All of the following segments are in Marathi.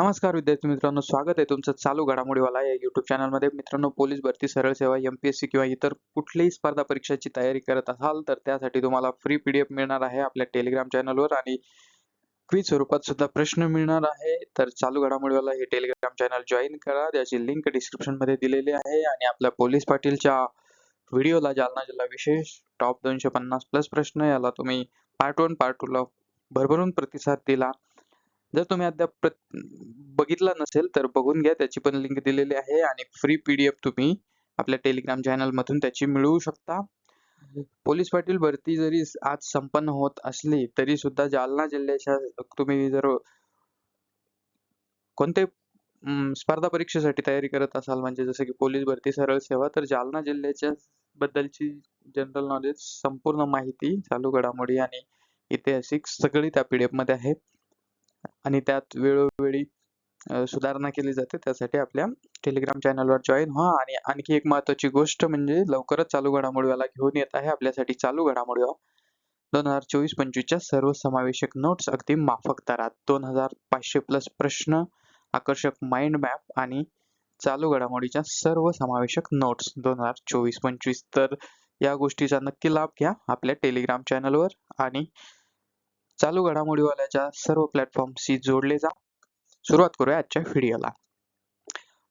नमस्कार विद्यार्थी मित्रांनो स्वागत आहे तुमचं चालू घडामोडीवाला या युट्यूब चॅनलमध्ये मित्रांनो पोलीस भरती सरळ सेवा एमपीएससी किंवा इतर कुठलीही स्पर्धा परीक्षाची तयारी करत असाल तर त्यासाठी तुम्हाला फ्री पीडीएफ मिळणार आहे आपल्या टेलिग्राम चॅनलवर आणि क्विज स्वरूपात सुद्धा प्रश्न मिळणार आहे. तर चालू घडामोडीवाला हे टेलिग्राम चॅनल जॉईन करा. त्याची लिंक डिस्क्रिप्शनमध्ये दिलेली आहे आणि आपल्या पोलीस पाटीलच्या व्हिडिओला जालना जिल्हा विशेष टॉप दोनशे पन्नास प्लस प्रश्न याला तुम्ही पार्ट वन पार्ट टूला भरभरून प्रतिसाद दिला. जर तुम्ही अद्याप प्र- बघितला नसेल तर बघून घ्या. त्याची पण लिंक दिलेली आहे आणि फ्री पीडीएफ तुम्ही आपल्या टेलिग्राम चॅनल मधून त्याची मिळवू शकता. पोलीस पाटील भरती जरी आज संपन्न होत असली तरी सुद्धा जालना जिल्ह्याच्या तुम्ही जर कोणते स्पर्धा परीक्षेसाठी तयारी करत असाल म्हणजे जसं की पोलीस भरती सरळ सेवा तर जालना जिल्ह्याच्या बद्दलची जनरल नॉलेज संपूर्ण माहिती चालू घडामोडी आणि ऐतिहासिक सगळी त्या पीडीएफमध्ये आहे आणि त्यात वेळोवेळी सुधारणा केली जाते. त्यासाठी आपल्या टेलिग्राम चॅनलवर जॉईन व्हा आणि आणखी एक महत्वाची गोष्ट म्हणजे लवकरच चालू घडामोडव्याला घेऊन येत आहे. आपल्यासाठी चालू घडामोडव्या दोन हजार चोवीस पंचवीसच्या सर्व समावेशक नोट्स अगदी माफक दरात. दोन हजार पाचशे प्लस प्रश्न आकर्षक माइंड मॅप आणि चालू घडामोडीच्या सर्व समावेशक नोट्स दोन हजार चोवीस पंचवीस तर या गोष्टीचा नक्की लाभ घ्या आपल्या टेलिग्राम चॅनलवर आणि चालू घडामोडीवाल्याच्या सर्व प्लॅटफॉर्मशी जोडले जा. सुरुवात करूया आजच्या व्हिडिओला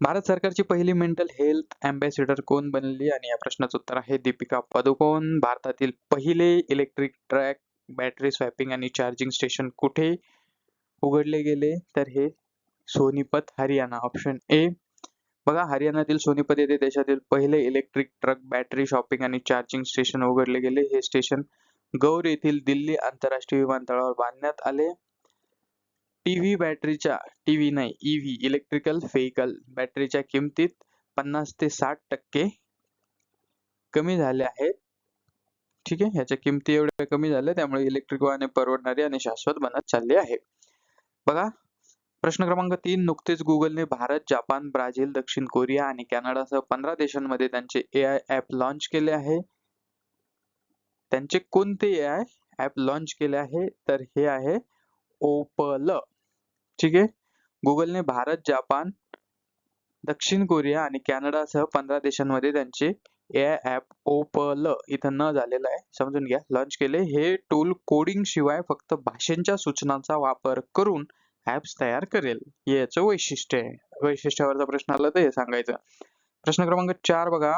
भारत सरकारची पहिली मेंटल हेल्थ अँबॅसिडर कोण बनली? आणि या प्रश्नाचं उत्तर आहे दीपिका पदुकोण. भारतातील पहिले इलेक्ट्रिक ट्रॅक बॅटरी स्वॅपिंग आणि चार्जिंग स्टेशन कुठे उघडले गेले? तर हे सोनीपत हरियाणा. ऑप्शन ए बघा हरियाणातील सोनीपत येथे देशातील पहिले इलेक्ट्रिक ट्रक बॅटरी शॉपिंग आणि चार्जिंग स्टेशन उघडले गेले. हे स्टेशन गौर येथील दिल्ली आंतरराष्ट्रीय विमानतळावर बांधण्यात आले. टीव्ही बॅटरीच्या टीव्ही नाही ईव्ही इलेक्ट्रिकल व्हेकल बॅटरीच्या किमतीत पन्नास ते साठ टक्के कमी झाले आहेत. ठीक आहे ह्याच्या किमती एवढ्या कमी झाल्या त्यामुळे इलेक्ट्रिक वाहने परवडणारी आणि शाश्वत बनत चालली आहे. बघा प्रश्न क्रमांक तीन नुकतेच गुगलने भारत जपान ब्राझील दक्षिण कोरिया आणि कॅनडासह पंधरा देशांमध्ये त्यांचे ए आय ऍप लॉन्च केले आहे. त्यांचे कोणते ए आय ऍप लॉन्च केले आहे? तर हे आहे ओपल ठीक आहे? गुगलने भारत जपान दक्षिण कोरिया आणि कॅनडासह पंधरा देशांमध्ये त्यांचे ए आय ऍप ओपल इथं न झालेलं आहे. समजून घ्या. लॉन्च केले. हे टूल कोडिंग शिवाय फक्त भाषेंच्या सूचनांचा वापर करून ऍप्स तयार करेल. याचं वैशिष्ट्य आहे. वैशिष्ट्यावरचा प्रश्न आला तर हे सांगायचं. प्रश्न क्रमांक चार बघा.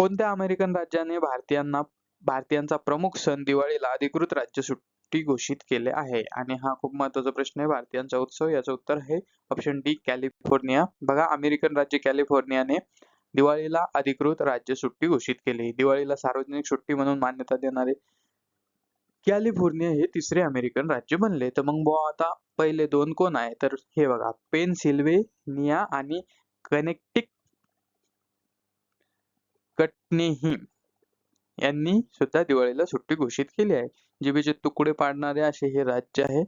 कोणत्या अमेरिकन राज्याने भारतीयांना भारतीयांचा प्रमुख सण दिवाळीला अधिकृत राज्य सुट्टी घोषित केले आहे? आणि हा खूप महत्त्वाचा प्रश्न आहे. भारतीयांचा उत्सव याचं उत्तर आहे ऑप्शन डी कॅलिफोर्निया बघा अमेरिकन राज्य कॅलिफोर्नियाने दिवाळीला अधिकृत राज्य सुट्टी घोषित केली. दिवाळीला सार्वजनिक सुट्टी म्हणून मान्यता देणारे कॅलिफोर्निया हे तिसरे अमेरिकन राज्य बनले. तर मग बुवा आता पहिले दोन कोण आहे? तर हे बघा पेनसिल्वेनिया आणि कनेक्टिक कटनेही यांनी सुद्धा दिवाळीला सुट्टी घोषित केली आहे. जिभेचे तुकडे पाडणारे असे हे राज्य आहे.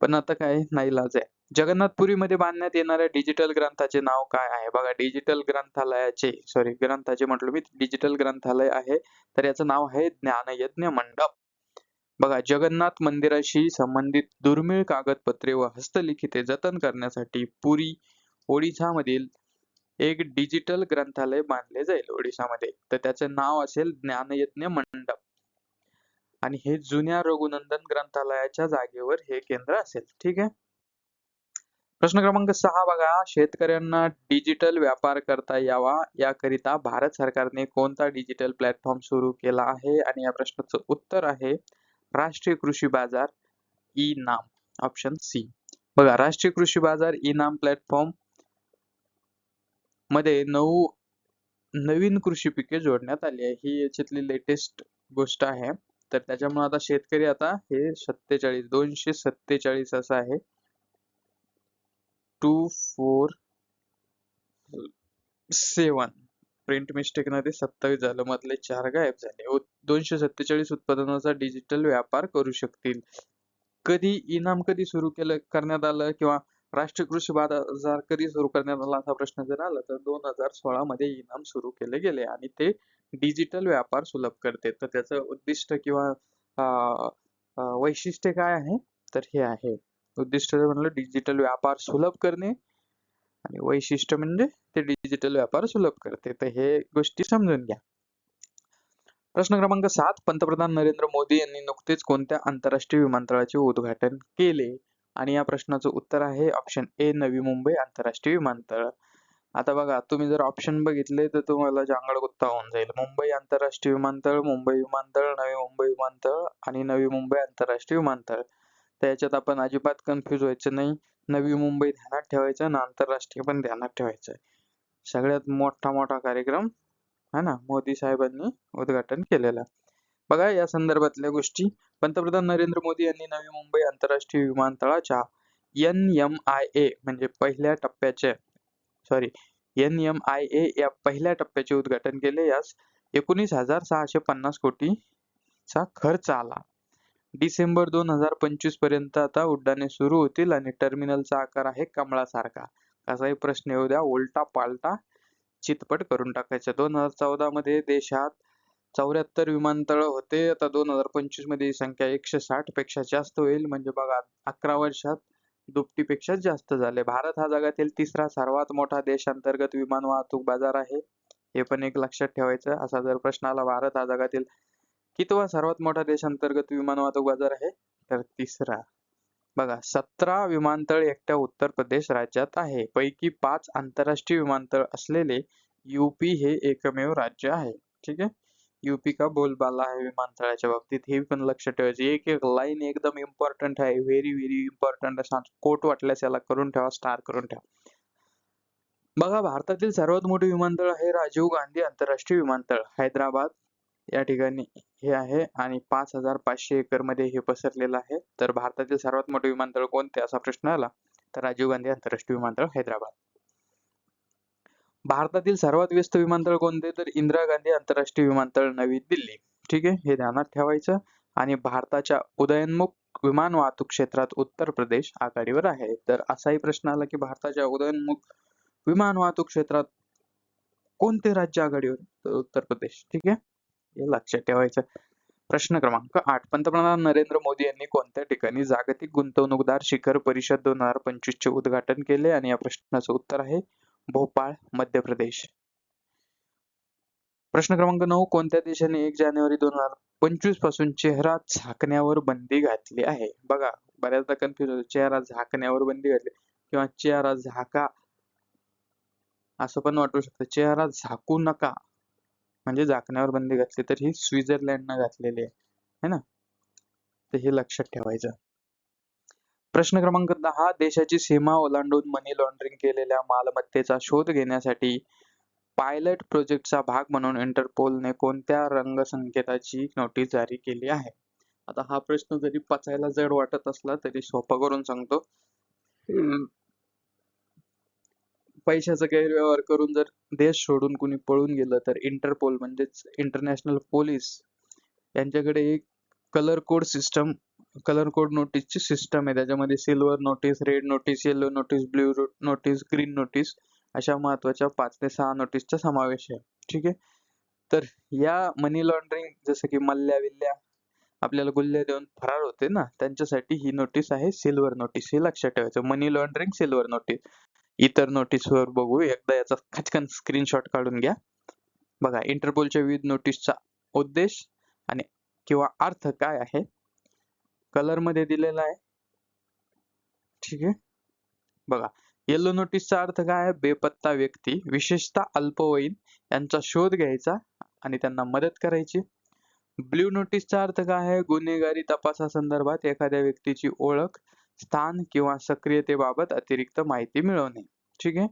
पण आता काय नाईलाज आहे. जगन्नाथपुरीमध्ये बांधण्यात येणाऱ्या डिजिटल ग्रंथाचे नाव काय आहे? बघा डिजिटल ग्रंथालयाचे सॉरी ग्रंथाचे म्हटलं मी डिजिटल ग्रंथालय आहे. तर याचं नाव आहे ज्ञानयज्ञ मंडप. बघा जगन्नाथ मंदिराशी संबंधित दुर्मिळ कागदपत्रे व हस्तलिखिते जतन करण्यासाठी पुरी ओडिशामधील एक डिजिटल ग्रंथालय बांधले जाईल ओडिशामध्ये. तर त्याचे नाव असेल ज्ञानयज्ञ मंडप. आणि हे जुन्या रघुनंदन ग्रंथालयाच्या जागेवर हे केंद्र असेल. ठीक आहे? प्रश्न क्रमांक सहा बघा. शेतकऱ्यांना डिजिटल व्यापार करता यावा याकरिता भारत सरकारने कोणता डिजिटल प्लॅटफॉर्म सुरू केला आहे? आणि या प्रश्नाचं उत्तर आहे राष्ट्रीय कृषी बाजार ई नाम ऑप्शन सी. बघा राष्ट्रीय कृषी बाजार ई नाम प्लॅटफॉर्म मध्ये नऊ नवीन कृषी पिके जोडण्यात आली आहे. ही याच्यातली लेटेस्ट गोष्ट आहे. तर त्याच्यामुळे आता शेतकरी आता हे सत्तेचाळीस दोनशे सत्तेचाळीस असं आहे. Two four seven. प्रिंट मिस्टेकमध्ये सत्तावीस झालं. मधले चार गायब झाले. दोनशे सत्तेचाळीस उत्पादनाचा डिजिटल व्यापार करू शकतील. कधी इनाम कधी सुरू केलं करण्यात आलं किंवा राष्ट्रीय कृषी बाजार कधी सुरू करण्यात आला असा प्रश्न जर आला तर दोन हजार सोळा मध्ये इनाम सुरू केले गेले आणि ते डिजिटल व्यापार सुलभ करते. तर त्याचं उद्दिष्ट किंवा वैशिष्ट्य काय आहे? तर हे आहे. उद्दिष्ट जर म्हणलं डिजिटल व्यापार सुलभ करणे आणि वैशिष्ट्य म्हणजे ते डिजिटल व्यापार सुलभ करते. तर हे गोष्टी समजून घ्या. प्रश्न क्रमांक सात पंतप्रधान नरेंद्र मोदी यांनी नुकतेच कोणत्या आंतरराष्ट्रीय विमानतळाचे उद्घाटन केले? आणि या प्रश्नाचं उत्तर आहे ऑप्शन ए नवी मुंबई आंतरराष्ट्रीय विमानतळ. आता बघा तुम्ही जर ऑप्शन बघितले तर तुम्हाला जांगड गुत्ता होऊन जाईल. मुंबई आंतरराष्ट्रीय विमानतळ मुंबई विमानतळ नवी मुंबई विमानतळ आणि नवी मुंबई आंतरराष्ट्रीय विमानतळ. तर याच्यात आपण अजिबात कन्फ्युज व्हायचं नाही. नवी मुंबई ध्यानात ठेवायचं आणि आंतरराष्ट्रीय पण ध्यानात ठेवायचं. सगळ्यात मोठा मोठा कार्यक्रम है ना मोदी साहेबांनी उद्घाटन केलेला. बघा या संदर्भातल्या गोष्टी. पंतप्रधान नरेंद्र मोदी यांनी नवी मुंबई आंतरराष्ट्रीय विमानतळाच्या एन एम आय ए म्हणजे पहिल्या टप्प्याचे sorry N M I A या पहिल्या टप्प्याचे उद्घाटन केले. यास एकोणीस हजार सहाशे पन्नास कोटीचा खर्च आला. डिसेंबर दोन हजार पंचवीसपर्यंत आता उड्डाणे सुरू होतील आणि टर्मिनलचा आकार आहे कमळासारखा. असाही प्रश्न येऊ द्या उलटा पालटा चितपट करून टाकायचा. दोन हजार चौदा मध्ये देशात चौऱ्याहत्तर विमानतळ होते. आता दोन हजार पंचवीसमध्ये ही संख्या एकशे साठपेक्षा जास्त होईल. म्हणजे बघा अकरा वर्षात दुपटीपेक्षा जास्त झाले. भारत हा जगातील तिसरा सर्वात मोठा देशांतर्गत विमान वाहतूक बाजार आहे. हे पण एक लक्षात ठेवायचं. असा जर प्रश्न आला भारत हा जगातील कितवा सर्वात मोठा देशांतर्गत विमान वाहतूक बाजार आहे? तर तिसरा. बघा सतरा विमानतळ एकट्या उत्तर प्रदेश राज्यात आहे. पैकी पाच आंतरराष्ट्रीय विमानतळ असलेले युपी हे एकमेव राज्य आहे. ठीक आहे? युपी का बोलबाला आहे विमानतळाच्या बाबतीत? हे पण लक्ष ठेवायचे. एक एक लाईन एकदम इम्पॉर्टंट आहे. व्हेरी व्हेरी इम्पॉर्टंट असा कोट वाटल्यास याला करून ठेवा स्टार करून ठेवा. बघा भारतातील सर्वात मोठे विमानतळ आहे राजीव गांधी आंतरराष्ट्रीय विमानतळ. हैदराबाद या ठिकाणी हे आहे आणि पाच हजार पाचशे एकरमध्ये हे पसरलेलं आहे. तर भारतातील सर्वात मोठे विमानतळ कोणते? असा प्रश्न आला. तर राजीव गांधी आंतरराष्ट्रीय विमानतळ हैदराबाद. भारतातील सर्वात व्यस्त विमानतळ कोणते? तर इंदिरा गांधी आंतरराष्ट्रीय विमानतळ नवी दिल्ली. ठीक आहे? हे ध्यानात ठेवायचं. आणि भारताच्या उदयोन्मुख विमान वाहतूक क्षेत्रात उत्तर प्रदेश आघाडीवर आहे. तर असाही प्रश्न आला की भारताच्या उदयोन्मुख विमान वाहतूक क्षेत्रात कोणते राज्य आघाडीवर? तर उत्तर प्रदेश. ठीक आहे? हे लक्षात ठेवायचं. प्रश्न क्रमांक आठ. पंतप्रधान नरेंद्र मोदी यांनी कोणत्या ठिकाणी जागतिक गुंतवणूकदार शिखर परिषद दोन हजार पंचवीस चे उद्घाटन केले? आणि या प्रश्नाचं उत्तर आहे भोपाळ मध्य प्रदेश. प्रश्न क्रमांक नऊ कोणत्या देशाने एक जानेवारी दोन हजार पंचवीसपासून चेहरा झाकण्यावर बंदी घातली आहे? बघा बऱ्याचदा कन्फ्युज होतो. चेहरा झाकण्यावर बंदी घातली किंवा चेहरा झाका असं पण वाटू शकतं. चेहरा झाकू नका. म्हणजे झाकण्यावर बंदी घातली तर ही स्वित्झर्लंडनं घातलेली आहे. है ना? तर हे लक्षात ठेवायचं. प्रश्न क्रमांक दहा देशाची सीमा ओलांडून मनी लॉन्ड्रिंग केलेल्या मालमत्तेचा शोध घेण्यासाठी पायलट प्रोजेक्टचा भाग म्हणून इंटरपोलने कोणत्या रंगसंकेताची नोटीस जारी केली आहे? आता हा प्रश्न जरी पचायला जड वाटत असला तरी सोपा करून सांगतो. पैशाचा गैरव्यवहार करून जर देश सोडून कुणी पळून गेलं तर इंटरपोल म्हणजेच इंटरनॅशनल पोलीस यांच्याकडे एक colour code system colour code नोटीसची system आहे. त्याच्यामध्ये silver notice red notice yellow notice blue notice green notice अशा महत्त्वाच्या पाच ते सहा नोटीसचा समावेश आहे. ठीक आहे? तर या मनी लॉन्ड्रिंग जसं की मल्ल्या विल्ल्या आपल्याला गुल्ल्या देऊन फरार होते ना त्यांच्यासाठी ही नोटीस आहे सिल्वर नोटीस हे लक्षात ठेवायचं. मनी लॉन्ड्रिंग सिल्वर नोटीस इतर नोटीसवर बघू. एकदा याचा खचकन स्क्रीनशॉट काढून घ्या. बघा इंटरपोलच्या विविध नोटीसचा उद्देश आणि किंवा अर्थ काय आहे? कलरमध्ये दिलेला आहे. ठीक आहे. बघा येलो नोटीसचा अर्थ काय आहे? बेपत्ता व्यक्ती विशेषतः अल्पवयीन यांचा शोध घ्यायचा आणि त्यांना मदत करायची. ब्ल्यू नोटीसचा अर्थ काय आहे? गुन्हेगारी तपासासंदर्भात एखाद्या व्यक्तीची ओळख स्थान किंवा सक्रियतेबाबत अतिरिक्त माहिती मिळवणे. ठीक आहे?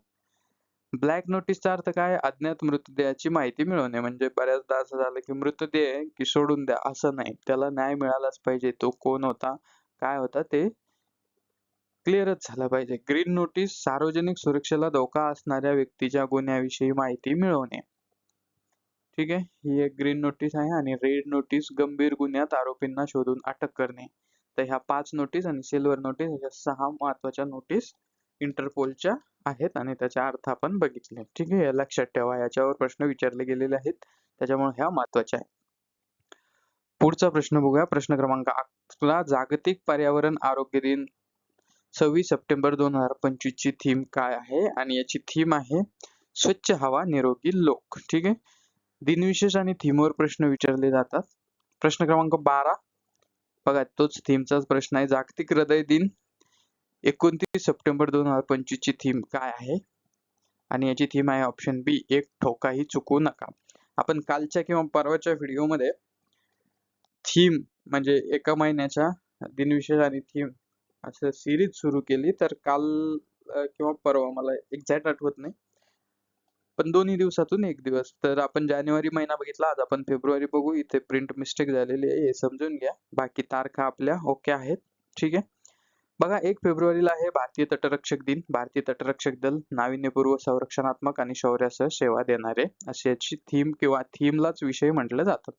ब्लॅक नोटीसचा अर्थ काय? अज्ञात मृतदेहाची माहिती मिळवणे. म्हणजे बऱ्याचदा असं झालं की मृतदेह की सोडून द्या. असं नाही. त्याला न्याय मिळालाच पाहिजे. तो कोण होता? काय होता? ते क्लिअरच झालं पाहिजे. ग्रीन नोटीस सार्वजनिक सुरक्षेला धोका असणाऱ्या व्यक्तीच्या गुन्ह्याविषयी माहिती मिळवणे. ठीक आहे? ही एक ग्रीन नोटीस आहे आणि रेड नोटीस गंभीर गुन्ह्यात आरोपींना शोधून अटक करणे. तर ह्या पाच नोटीस आणि सिल्वर नोटीस ह्या सहा महत्त्वाच्या नोटीस इंटरपोलच्या आहेत आणि त्याचा अर्थ आपण बघितले. ठीक आहे लक्षात ठेवा. याच्यावर प्रश्न विचारले गेलेले आहेत. त्याच्यामुळे ह्या महत्त्वाच्या आहे पुढचा प्रश्न बघूया. प्रश्न क्रमांक अकरा जागतिक पर्यावरण आरोग्य दिन. सव्वीस सप्टेंबर दोन हजार पंचवीस ची थीम काय आहे? आणि याची थीम आहे स्वच्छ हवा निरोगी लोक. ठीक आहे? दिनविशेष आणि थीमवर प्रश्न विचारले जातात. प्रश्न क्रमांक बारा. बघा तोच थीमचाच प्रश्न आहे. जागतिक हृदय दिन. एकोणतीस सप्टेंबर दोन हजार पंचवीस ची थीम काय आहे? आणि याची थीम आहे ऑप्शन बी एक ठोकाही चुकवू नका. आपण कालच्या किंवा परवाच्या व्हिडिओमध्ये थीम म्हणजे एका महिन्याच्या दिनविशेष आणि थीम असं सिरीज सुरू केली तर काल किंवा परवा मला एक्झॅक्ट आठवत नाही. पण दोन्ही दिवसातून एक दिवस. तर आपण जानेवारी महिना बघितला आज आपण फेब्रुवारी बघू. इथे प्रिंट मिस्टेक झालेली आहे हे समजून घ्या. बाकी तारखा आपल्या ओके आहेत. ठीक आहे? बघा एक फेब्रुवारीला आहे भारतीय तटरक्षक दिन. भारतीय तटरक्षक दल नाविन्यपूर्व संरक्षणात्मक आणि शौर्यासह सेवा देणारे अशी याची थीम किंवा थीमलाच विषय म्हटलं जातं.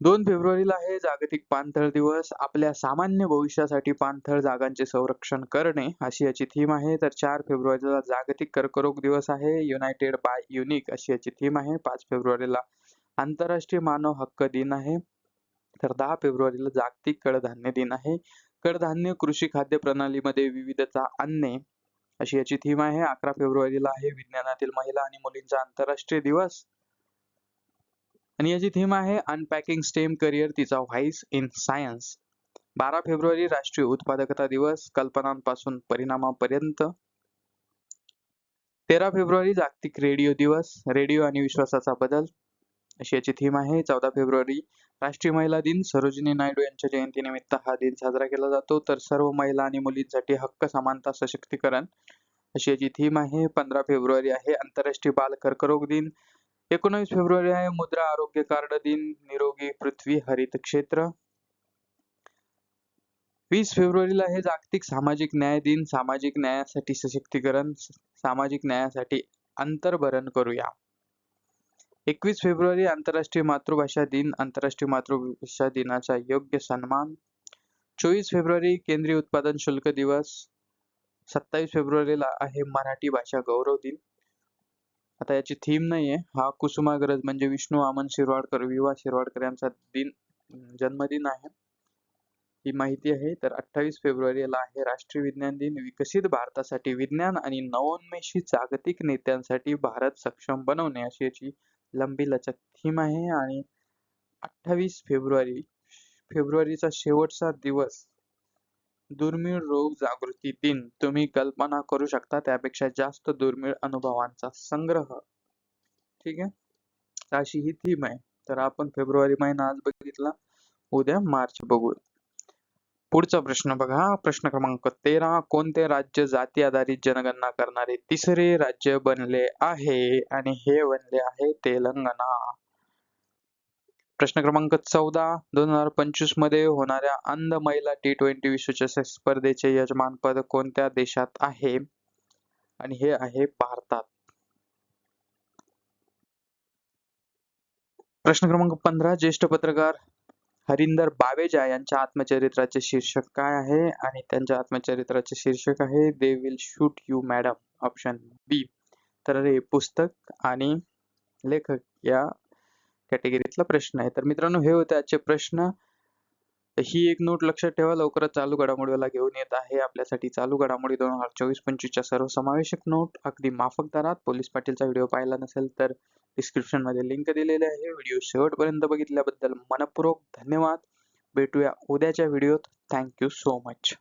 दोन फेब्रुवारीला आहे जागतिक पाणथळ दिवस. आपल्या सामान्य भविष्यासाठी पाणथळ जागांचे संरक्षण करणे अशी याची थीम आहे. तर चार फेब्रुवारीला जागतिक कर्करोग दिवस आहे. युनायटेड बाय युनिक अशी याची थीम आहे. पाच फेब्रुवारीला आंतरराष्ट्रीय मानव हक्क दिन आहे. तर दहा फेब्रुवारीला जागतिक कडधान्य दिन आहे. कडधान्य कृषी खाद्य प्रणालीमध्ये विविधता आणणे अशी याची थीम आहे. अकरा फेब्रुवारीला आहे विज्ञानातील महिला आणि मुलींचा आंतरराष्ट्रीय दिवस. आणि याची थीम आहे अनपॅकिंग स्टेम करिअर तिचा व्हाईस इन सायन्स बारा फेब्रुवारी राष्ट्रीय उत्पादकता दिवस कल्पनांपासून परिणामापर्यंत. तेरा फेब्रुवारी जागतिक रेडिओ दिवस रेडिओ आणि विश्वासाचा बदल अशी याची थीम आहे. चौदा फेब्रुवारी राष्ट्रीय महिला दिन. सरोजिनी नायडू यांच्या जयंतीनिमित्त हा दिन साजरा केला जातो. तर सर्व महिला आणि मुलींसाठी हक्क समानता सशक्तीकरण अशी याची थीम आहे. पंधरा फेब्रुवारी आहे. आंतरराष्ट्रीय बाल कर्करोग दिन. एकोणवीस फेब्रुवारी आहे. मुद्रा आरोग्य कार्ड दिन. निरोगी पृथ्वी हरित क्षेत्र. वीस फेब्रुवारीला आहे. जागतिक सामाजिक न्याय दिन. सामाजिक न्यायासाठी सशक्तीकरण. सामाजिक न्यायासाठी अंतर्भरण करूया. एकवीस फेब्रुवारी आंतरराष्ट्रीय मातृभाषा दिन आंतरराष्ट्रीय मातृभाषा दिनाचा योग्य सन्मान. चोवीस फेब्रुवारी केंद्रीय उत्पादन शुल्क दिवस. सत्तावीस फेब्रुवारीला आहे मराठी भाषा गौरव दिन. आता याची थीम नाहीये. हा कुसुमाग्रज म्हणजे विष्णू वामन शिरवाडकर विवा शिरवाडकर यांचा दिन जन्मदिन आहे. ही माहिती आहे. तर अठ्ठावीस फेब्रुवारीला आहे राष्ट्रीय विज्ञान दिन. विकसित भारतासाठी विज्ञान आणि नवोन्मेषी जागतिक नेत्यांसाठी भारत सक्षम बनवणे अशी याची लंबीलचक थीम आहे आणि अठ्ठावीस फेब्रुवारी फेब्रुवारीचा शेवटचा दिवस. दुर्मिळ रोग जागृती दिन. तुम्ही कल्पना करू शकता त्यापेक्षा जास्त दुर्मिळ अनुभवांचा संग्रह. ठीक आहे? अशी ही थीम आहे. तर आपण फेब्रुवारी महिना आज बघितला. उद्या मार्च बघू पुढचा प्रश्न बघा. प्रश्न क्रमांक तेरा. कोणते राज्य जाती आधारित जनगणना करणारे तिसरे राज्य बनले आहे? आणि हे बनले आहे तेलंगणा. प्रश्न क्रमांक चौदा. दोन हजार पंचवीसमध्ये होणाऱ्या अंध महिला टी ट्वेंटी विश्वचषक स्पर्धेचे यजमानपद कोणत्या देशात आहे? आणि हे आहे भारतात. प्रश्न क्रमांक पंधरा. ज्येष्ठ पत्रकार हरिंदर बावेजा यांच्या आत्मचरित्राचे शीर्षक काय आहे? आणि त्यांच्या आत्मचरित्राचे शीर्षक आहे they will shoot you madam option B तर हे पुस्तक आणि लेखक या कॅटेगरीतला प्रश्न आहे. तर मित्रांनो हे होते आजचे प्रश्न. ही एक नोट लक्षात ठेवा. लवकरच चालू घडामोडीला घेऊन येत आहे. आपल्यासाठी चालू घडामोडी दोन हजार चोवीस पंचवीसच्या सर्वसमावेशक नोट. अगदी माफक दरात. पोलीस पाटीलचा व्हिडिओ पाहिला नसेल तर डिस्क्रिप्शनमध्ये लिंक दिलेली आहे. व्हिडिओ शेवटपर्यंत बघितल्याबद्दल मनपूर्वक धन्यवाद. भेटूया उद्याच्या व्हिडिओत. Thank you so much